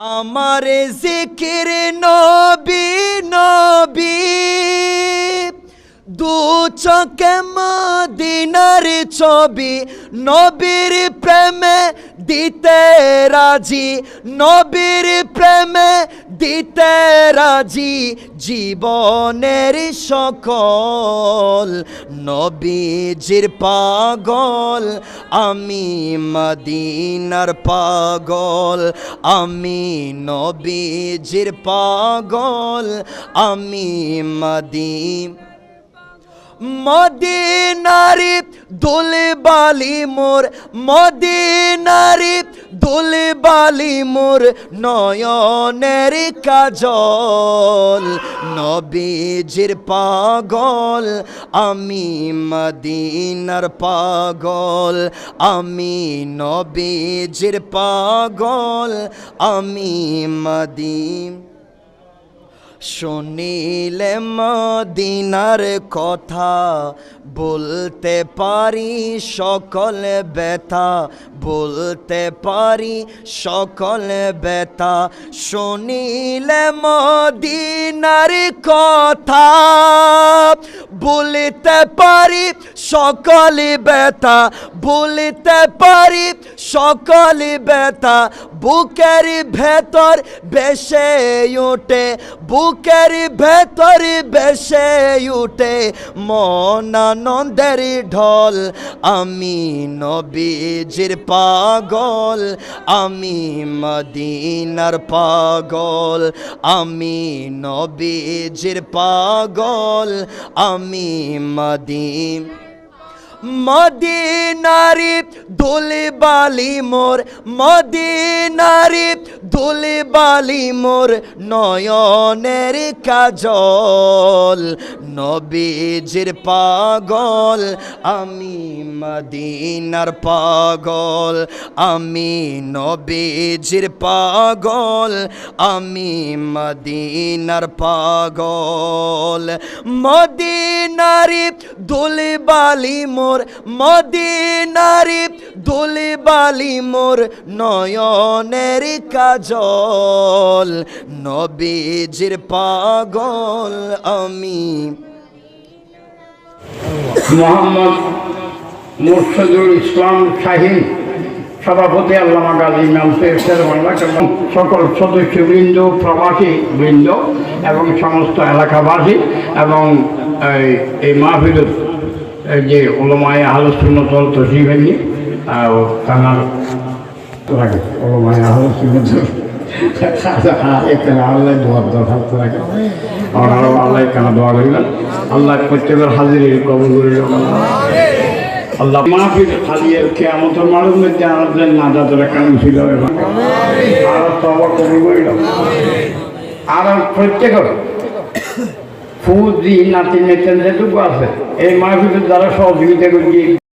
আমার জিকির নবী নবী। দু চকে মদিনার ছবি নবীর প্রেমে দিতে রাজি, নবীর প্রেমে দিতে রাজি জীবনের সকল। নবীজির পাগল, আমি মদিনার পাগল, আমি নবীজির পাগল, আমি মদিন, মদিনারি দুলবালি মোর মদিনারি দুলবালি মোর নয়নের কাজল। নবীজির পাগল, আমি মদিনার পাগল। আমি নবীজির পাগল, আমি মদিন শুনিলে মদিনার কথা বলতে পারি সকল ব্যথা বলতে পারি সকল ব্যথা শুনিলে মদিনার কথা বলতে পারি সকল ব্যথা। বলতে পারি সকল ব্যথা। বুকের ভেতর বেসে উঠে, বুকের ভেতর বেসে উঠে, মনানন্দের ঢল। আমি নবীজির পাগল, আমি মদিনার পাগল, আমি নবীজির পাগল, আমি মদিন। মদিনারি দুলবালি মোর, মদিনারি দুলবালি মোর, নয়নের কাজল, নবীজির পাগল, আমি মদিনার পাগল, আমি নবীজির পাগল, আমি মদিনার পাগল। মদিনারি দুলবালি মোর মদিনারি দুলবালি মোর নয়নের কাজল। নবীজির পাগল আমি। মোহাম্মদ মুর্শিদুল ইসলাম শাহিন সভাপতি আল্লামা গাজী এবং সকল সদস্যবৃন্দ, প্রবাসী বৃন্দ এবং সমস্ত এলাকাবাসী এবং এই মাহফিল যে ওলমায় আলোচনতল তসিবেনি তানার লাগে, ওলমায় আলোচনত এখানে আল্লাহ দোয়ার দরখাস্ত রাখে ওনারাও আল্লাহ প্রত্যেকের করে আল্লাহ আমাদের কারণ ছিল আর আর প্রত্যেকের ফুল দি নাতি নেতেন যেটুকু আছে এই মাহফিলের দ্বারা সহযোগিতা করি